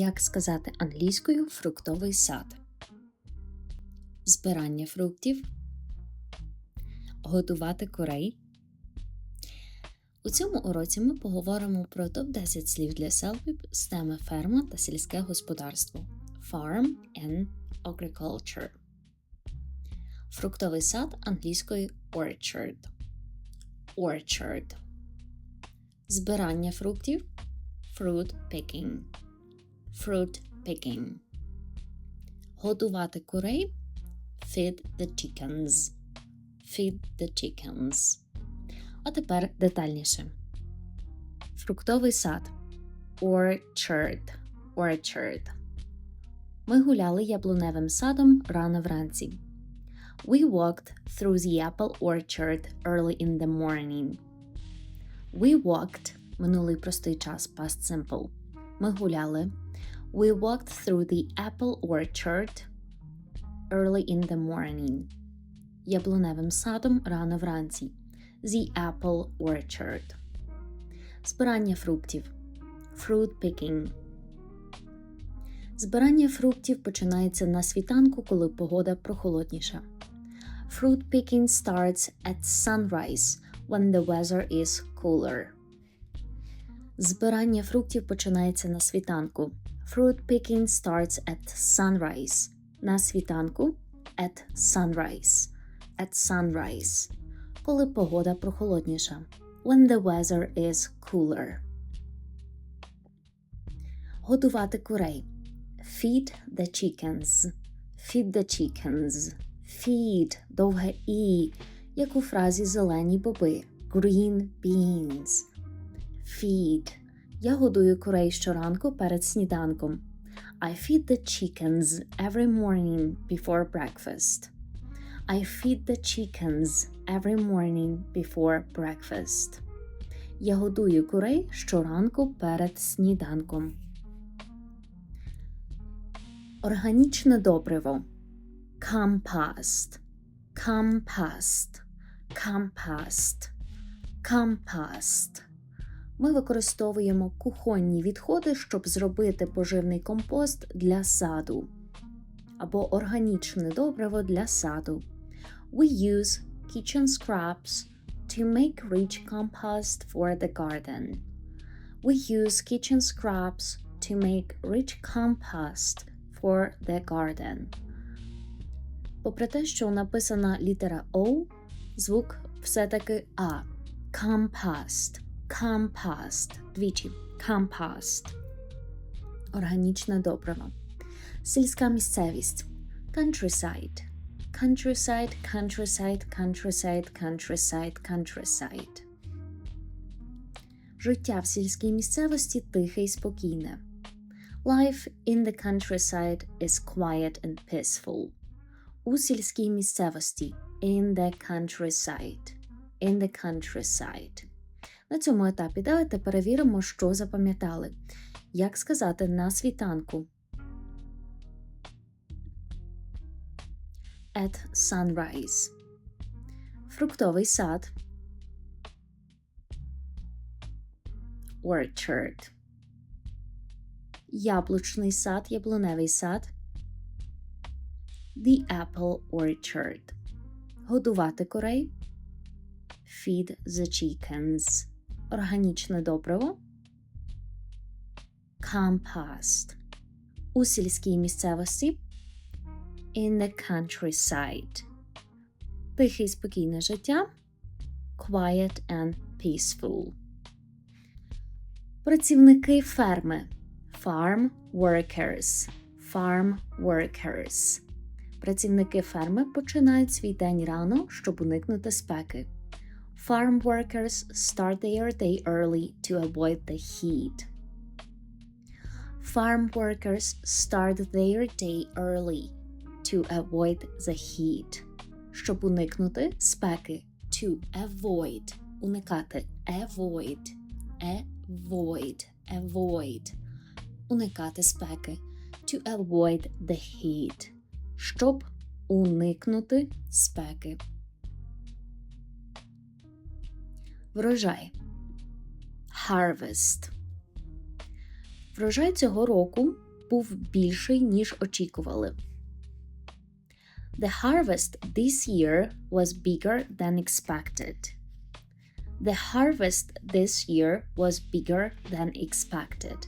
Як сказати англійською фруктовий сад? Збирання фруктів. Годувати курей. У цьому уроці ми поговоримо про топ-10 слів для селфів з теми ферма та сільське господарство Farm and Agriculture. Фруктовий сад англійською orchard. Orchard. Збирання фруктів fruit picking. Fruit picking. Годувати курей feed the chickens. Feed the chickens. А тепер детальніше. Фруктовий сад. Orchard. Orchard. Ми гуляли яблуневим садом рано вранці. We walked through the apple orchard early in the morning. We walked минулий простий час past simple. Ми гуляли. We walked through the apple orchard early in the morning. Яблуневим садом рано вранці. The apple orchard. Збирання фруктів. Fruit picking. Збирання фруктів починається на світанку, коли погода прохолодніша. Fruit picking starts at sunrise when the weather is cooler. Збирання фруктів починається на світанку. Fruit picking starts at sunrise. На світанку at sunrise. At sunrise. Коли погода прохолодніша. When the weather is cooler. Годувати курей. Feed the chickens. Feed the chickens. Feed – довге і, як у фразі зелені боби. Green beans. Feed. Я годую курей щоранку перед сніданком. I feed the chickens every morning before breakfast. I feed the chickens every morning before breakfast. Я годую курей щоранку перед сніданком. Органічне добриво. Compost. Compost. Compost. Compost. Ми використовуємо кухонні відходи, щоб зробити поживний компост для саду або органічне добриво для саду. We use kitchen scraps to make rich compost for the garden. We use kitchen scraps to make rich compost for the garden. Попри те, що написана літера O, звук все-таки А. Compost. Compost. Двічі. Compost. Органічне добриво. Сільська місцевість. Countryside. Countryside, countryside, countryside, countryside, countryside. Життя в сільській місцевості тихе і спокійне. Life in the countryside is quiet and peaceful. У сільській місцевості. In the countryside. In the countryside. На цьому етапі давайте перевіримо, що запам'ятали. Як сказати на світанку? At sunrise. Фруктовий сад. Orchard. Яблучний сад, яблуневий сад. The apple orchard. Годувати курей. Feed the chickens. Органічне добриво. Compost. У сільській місцевості. In the countryside. Тихе і спокійне життя. Quiet and peaceful. Працівники ферми. Farm workers. Farm workers. Працівники ферми починають свій день рано, щоб уникнути спеки. Farm workers start their day early to avoid the heat. Farm workers start their day early to avoid the heat. Щоб уникнути спеки. To avoid. Уникати. Avoid. Avoid. Avoid. Уникати спеки. To avoid the heat. Щоб уникнути спеки. Врожай. Harvest. Врожай цього року був більший, ніж очікували. The harvest this year was bigger than expected. The harvest this year was bigger than expected.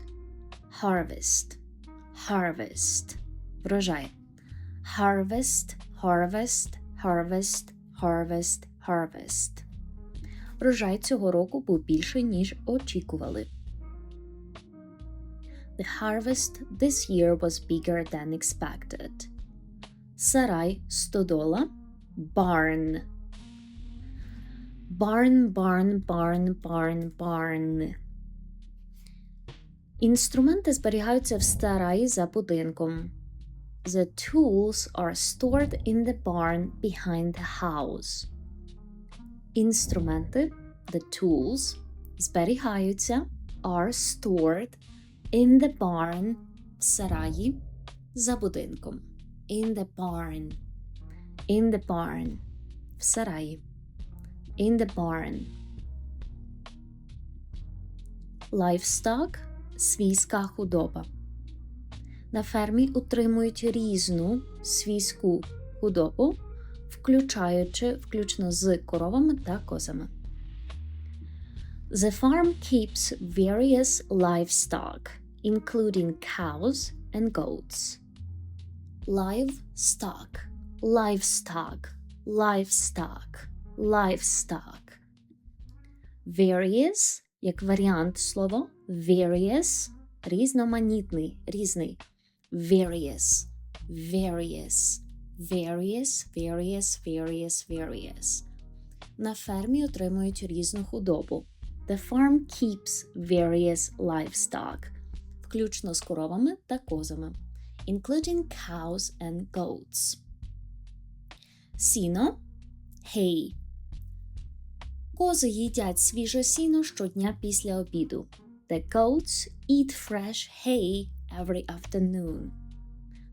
Harvest. Harvest. Врожай. Harvest, harvest, harvest, harvest, harvest. Врожай цього року був більший, ніж очікували. The harvest this year was bigger than expected. Сарай стодола. Barn. Barn, barn, barn, barn, barn. Інструменти зберігаються в стараї за будинком. The tools are stored in the barn behind the house. Інструменти the tools зберігаються are stored in the barn в сараї за будинком. In the barn. In the barn. В сараї. In the barn. Livestock – свійська худоба. На фермі утримують різну свійську худобу, включаючи включно з коровами та козами. The farm keeps various livestock, including cows and goats. Livestock, livestock, livestock, livestock. Various, як варіант слова, various, різноманітний, різний. Various, various, various, various, various, various. На фермі отримують різну худобу. The farm keeps various livestock, включно з коровами та козами, including cows and goats. Сіно hay. Кози їдять свіже сіно щодня після обіду. The goats eat fresh hay every afternoon.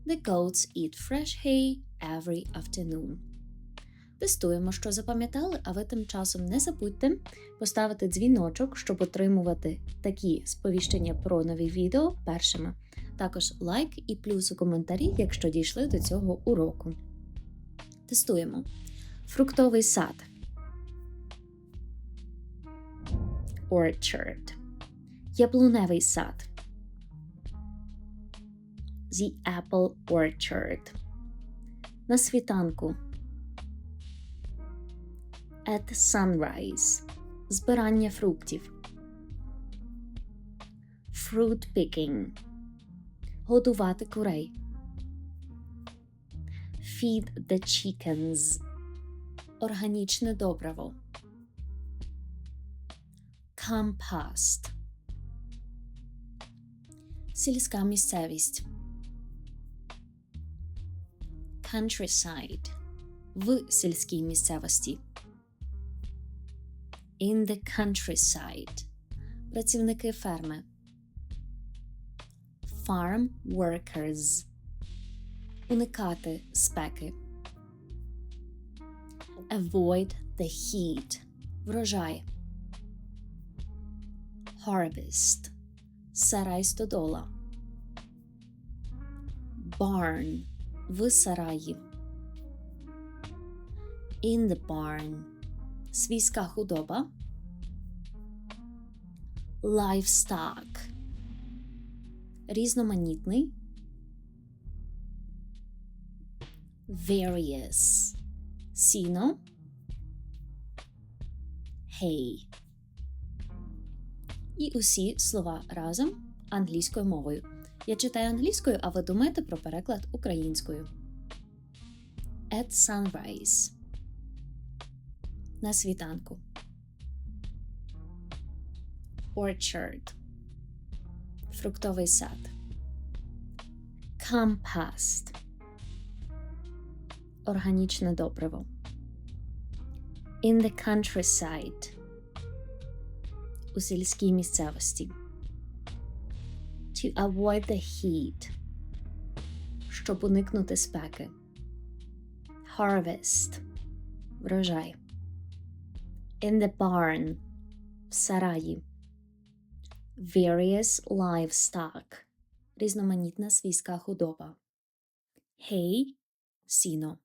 The goats eat fresh hay every afternoon. Тестуємо, що запам'ятали, а ви тим часом не забудьте поставити дзвіночок, щоб отримувати такі сповіщення про нові відео першими. Також лайк і плюс у коментарі, якщо дійшли до цього уроку. Тестуємо. Фруктовий сад. Orchard. Яблуневий сад. The apple orchard. На світанку. At sunrise. Збирання фруктів. Fruit picking. Годувати курей. Feed the chickens. Органічне добриво. Compost. Сільська місцевість. Countryside. В сільській місцевості. In the countryside. Працівники ферми. Farm workers. Уникати спеки. Avoid the heat. Врожай. Harvest. Сарай стодола. Barn. В сараї. In the barn. Свійська худоба. Livestock. Різноманітний. Various. Сіно. Hay. І усі слова разом англійською мовою. Я читаю англійською, а ви думаєте про переклад українською. At sunrise. На світанку. Orchard. Фруктовий сад. Compost. Органічне добриво. In the countryside. У сільській місцевості. To avoid the heat. Щоб уникнути спеки. Harvest. Врожай. In the barn. В сараї. Various livestock. різноманітна свійська худоба. Hay – сіно.